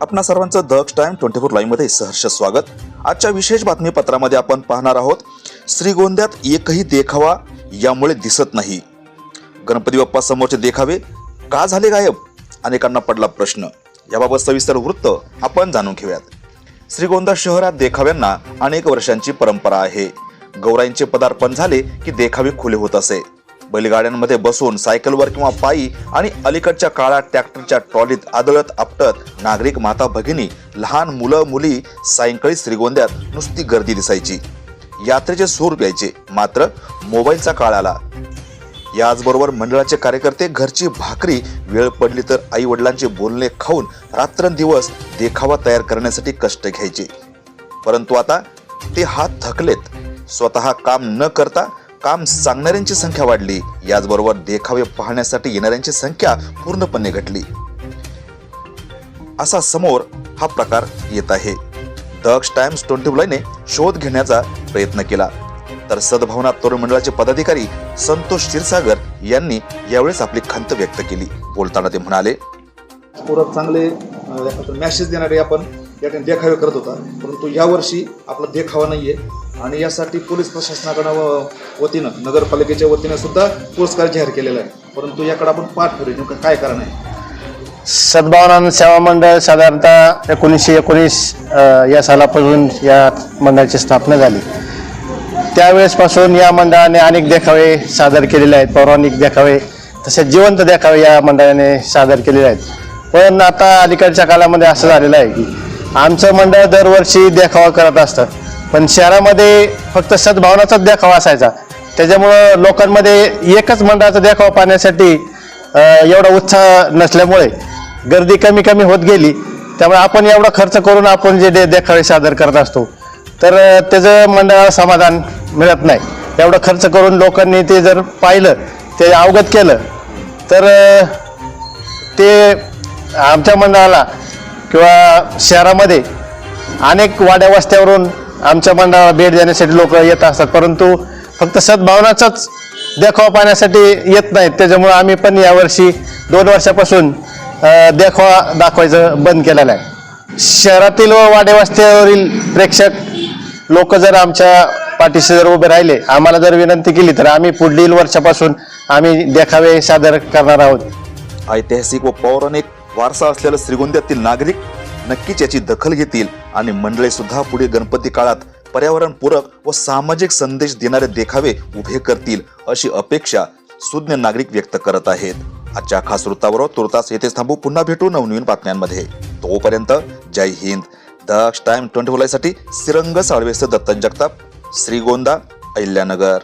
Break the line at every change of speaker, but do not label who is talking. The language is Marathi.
आपणा सर्वांचं द टाइम ट्वेंटी फोर लाईव्हमध्ये सहर्ष स्वागत. आजच्या विशेष बातमीपत्रामध्ये आपण पाहणार आहोत श्रीगोंद्यात एकही देखावा यामुळे दिसत नाही. गणपती बाप्पा समोरचे देखावे का झाले गायब? अनेकांना पडला प्रश्न. याबाबत सविस्तर वृत्त आपण जाणून घेऊयात. श्रीगोंदा शहरात देखाव्यांना अनेक वर्षांची परंपरा आहे. गौराईंचे पदार्पण झाले की देखावे खुले होत असे. बैलगाड्यांमध्ये बसून सायकलवर किंवा पायी आणि अलीकडच्या काळात ट्रॅक्टरच्या ट्रॉलीत आदळत आपटत नागरिक माता भगिनी लहान मुलं मुली सायंकाळी श्रीगोंद्यात नुसती गर्दी दिसायची. यात्रेचे सूर प्यायचे मात्र मोबाईलचा काळ आला. याचबरोबर मंडळाचे कार्यकर्ते घरची भाकरी वेळ पडली तर आई वडिलांचे बोलणे खाऊन रात्रंदिवस देखावा तयार करण्यासाठी कष्ट घ्यायचे. परंतु आता ते हात थकलेत. स्वतः काम न करता काम सांगणाऱ्यांची संख्या वाढली. याचबरोबर देखावे पाहण्यासाठी येणाऱ्यांची संख्या पूर्णपणे घटली. असा समोर हा प्रकार येत आहे. दक्ष टाइम्स ट्वेंटी ने शोध घेण्याचा प्रयत्न केला. तर सद्भावना तरुण मंडळाचे पदाधिकारी संतोष क्षीरसागर यांनी यावेळेस आपली खंत व्यक्त केली. बोलताना ते म्हणाले
पूरक चांगले मॅसेज देणारे आपण. या ठिकाणी देखावे करत होता. परंतु यावर्षी आपला देखावा नाही आहे आणि यासाठी पोलीस प्रशासनाकडं व- वतीनं नगरपालिकेच्या वतीनं सुद्धा पुरस्कार जाहीर केलेला आहे. परंतु याकडे आपण पाठ फिरू नेमकं काय कारण आहे.
सद्भावना सेवा मंडळ साधारणतः एकोणीसशे एकोणीस या सालापासून या मंडळाची स्थापना झाली. त्यावेळेसपासून या मंडळाने अनेक देखावे सादर केलेले आहेत. पौराणिक देखावे तसेच जिवंत देखावे या मंडळाने सादर केलेले आहेत. पण आता अलीकडच्या काळामध्ये असं झालेलं आहे की आमचं मंडळ दरवर्षी देखावा करत असतं. पण शहरामध्ये फक्त सद्भावनाचाच देखावा असायचा. त्याच्यामुळं लोकांमध्ये एकच मंडळाचा देखावा पाहण्यासाठी एवढा उत्साह नसल्यामुळे गर्दी कमी कमी होत गेली. त्यामुळे आपण एवढा खर्च करून आपण जे दे देखावे सादर करत असतो. तर त्याचं मंडळाला समाधान मिळत नाही. एवढा खर्च करून लोकांनी ते जर पाहिलं ते अवगत केलं तर ते आमच्या मंडळाला किंवा शहरामध्ये अनेक वाड्या वस्त्यावरून आमच्या मंडळाला भेट देण्यासाठी लोक येत असतात परंतु फक्त सद्भावनाचाच देखावा पाहण्यासाठी येत नाहीत. त्याच्यामुळं आम्ही पण यावर्षी दोन वर्षापासून देखावा दाखवायचं बंद केलेलं आहे. शहरातील व वाड्यावस्त्यावरील प्रेक्षक लोक जर आमच्या पाठीशी जर उभे राहिले आम्हाला जर विनंती केली तर आम्ही पुढील वर्षापासून आम्ही देखावे सादर करणार आहोत.
ऐतिहासिक व पौराणिक वारसा असलेल्या श्रीगोंद्यातील नागरिक नक्कीच याची दखल घेतील आणि मंडळे सुद्धा पुढे गणपती काळात पर्यावरणपूरक व सामाजिक संदेश देणारे देखावे उभे करतील अशी अपेक्षा सुज्ञ नागरिक व्यक्त करत आहेत. आजच्या खास वृत्तावर तुर्तास येथेच थांबू. पुन्हा भेटू नवनवीन बातम्यांमध्ये. तोपर्यंत जय हिंद. दक्ष टाइम ट्वेंटी फोरसाठी सिरंग साळवेसह दत्तन जगताप श्रीगोंदा अहिल्यानगर.